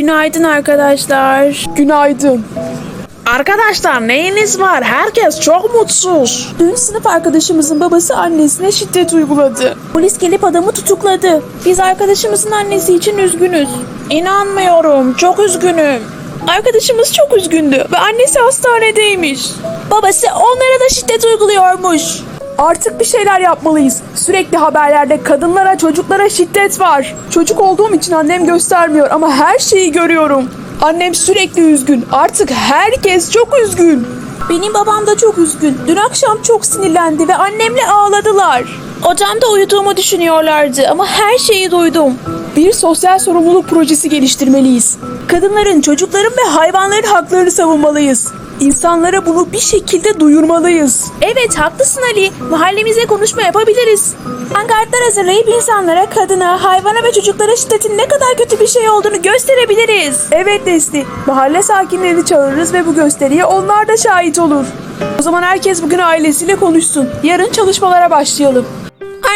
Günaydın arkadaşlar. Günaydın. Arkadaşlar neyiniz var? Herkes çok mutsuz. Dün sınıf arkadaşımızın babası annesine şiddet uyguladı. Polis gelip adamı tutukladı. Biz arkadaşımızın annesi için üzgünüz. İnanmıyorum. Çok üzgünüm. Arkadaşımız çok üzgündü ve annesi hastanedeymiş. Babası onlara da şiddet uyguluyormuş. Artık bir şeyler yapmalıyız. Sürekli haberlerde kadınlara, çocuklara şiddet var. Çocuk olduğum için annem göstermiyor ama her şeyi görüyorum. Annem sürekli üzgün. Artık herkes çok üzgün. Benim babam da çok üzgün. Dün akşam çok sinirlendi ve annemle ağladılar. Odamda uyuduğumu düşünüyorlardı ama her şeyi duydum. Bir sosyal sorumluluk projesi geliştirmeliyiz. Kadınların, çocukların ve hayvanların haklarını savunmalıyız. İnsanlara bunu bir şekilde duyurmalıyız. Evet haklısın Ali. Mahallemize konuşma yapabiliriz. Pankartlar hazırlayıp insanlara, kadına, hayvana ve çocuklara şiddetin ne kadar kötü bir şey olduğunu gösterebiliriz. Evet Desti, mahalle sakinlerini çağırırız ve bu gösteriye onlar da şahit olur. O zaman herkes bugün ailesiyle konuşsun. Yarın çalışmalara başlayalım.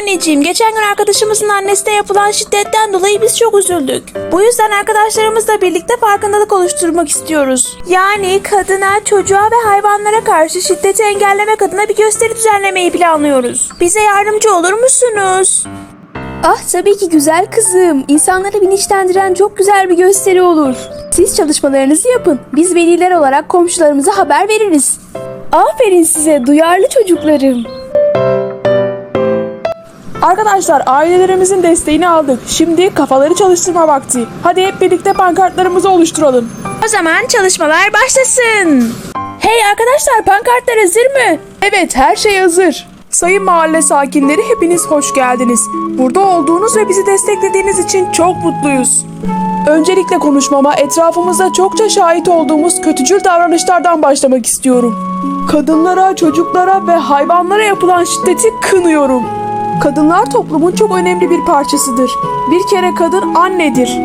Anneciğim geçen gün arkadaşımızın annesine yapılan şiddetten dolayı biz çok üzüldük. Bu yüzden arkadaşlarımızla birlikte farkındalık oluşturmak istiyoruz. Yani kadına, çocuğa ve hayvanlara karşı şiddeti engellemek adına bir gösteri düzenlemeyi planlıyoruz. Bize yardımcı olur musunuz? Ah tabii ki güzel kızım. İnsanları bilinçlendiren çok güzel bir gösteri olur. Siz çalışmalarınızı yapın. Biz veliler olarak komşularımıza haber veririz. Aferin size duyarlı çocuklarım. Arkadaşlar ailelerimizin desteğini aldık. Şimdi kafaları çalıştırma vakti. Hadi hep birlikte pankartlarımızı oluşturalım. O zaman çalışmalar başlasın. Hey arkadaşlar pankartlar hazır mı? Evet her şey hazır. Sayın mahalle sakinleri hepiniz hoş geldiniz. Burada olduğunuz ve bizi desteklediğiniz için çok mutluyuz. Öncelikle konuşmama etrafımızda çokça şahit olduğumuz kötücül davranışlardan başlamak istiyorum. Kadınlara, çocuklara ve hayvanlara yapılan şiddeti kınıyorum. Kadınlar toplumun çok önemli bir parçasıdır. Bir kere kadın annedir.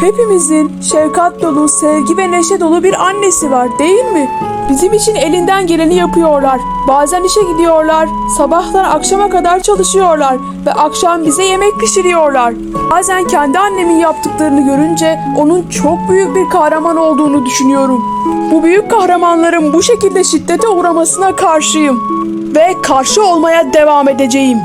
Hepimizin şefkat dolu, sevgi ve neşe dolu bir annesi var değil mi? Bizim için elinden geleni yapıyorlar. Bazen işe gidiyorlar, sabahtan akşama kadar çalışıyorlar ve akşam bize yemek pişiriyorlar. Bazen kendi annemin yaptıklarını görünce onun çok büyük bir kahraman olduğunu düşünüyorum. Bu büyük kahramanların bu şekilde şiddete uğramasına karşıyım ve karşı olmaya devam edeceğim.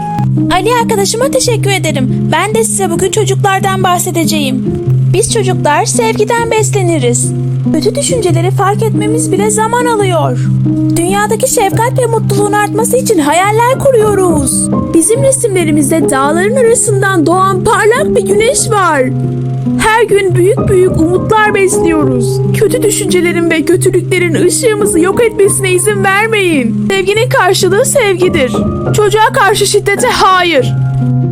Ali arkadaşıma teşekkür ederim. Ben de size bugün çocuklardan bahsedeceğim. Biz çocuklar sevgiden besleniriz. Kötü düşünceleri fark etmemiz bile zaman alıyor. Dünyadaki şefkat ve mutluluğun artması için hayaller kuruyoruz. Bizim resimlerimizde dağların arasından doğan parlak bir güneş var. Her gün büyük büyük umutlar besliyoruz. Kötü düşüncelerin ve kötülüklerin ışığımızı yok etmesine izin vermeyin. Sevginin karşılığı sevgidir. Çocuğa karşı şiddete hayır.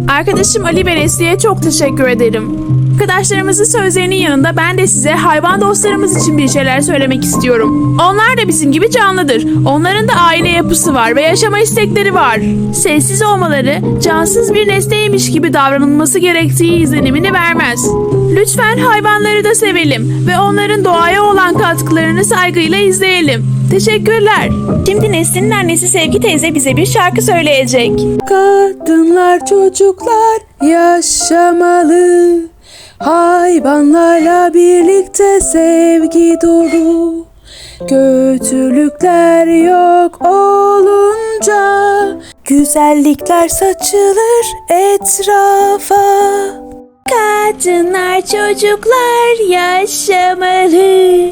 Arkadaşım Ali Beresli'ye çok teşekkür ederim. Arkadaşlarımızın sözlerinin yanında ben de size hayvan dostlarımız için bir şeyler söylemek istiyorum. Onlar da bizim gibi canlıdır. Onların da aile yapısı var ve yaşama istekleri var. Sessiz olmaları, cansız bir nesneymiş gibi davranılması gerektiği izlenimini vermez. Lütfen hayvanları da sevelim ve onların doğaya olan katkılarını saygıyla izleyelim. Teşekkürler. Şimdi Nesrin'in annesi Sevgi teyze bize bir şarkı söyleyecek. Kadınlar çocuklar yaşamalı Hayvanlarla birlikte sevgi dolu. Kötülükler yok olunca Güzellikler saçılır etrafa. Kadınlar çocuklar yaşamalı.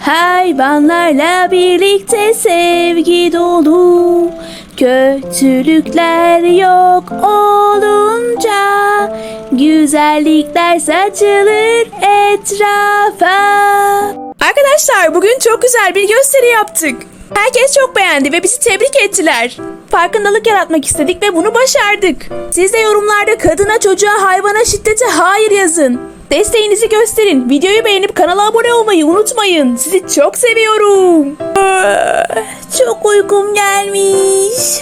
Hayvanlarla birlikte sevgi dolu. Kötülükler yok olunca Güzellikler saçılır etrafa Arkadaşlar bugün çok güzel bir gösteri yaptık. Herkes çok beğendi ve bizi tebrik ettiler. Farkındalık yaratmak istedik ve bunu başardık. Siz de yorumlarda kadına, çocuğa, hayvana, şiddete hayır yazın. Desteğinizi gösterin. Videoyu beğenip kanala abone olmayı unutmayın. Sizi çok seviyorum. Çok uykum gelmiş.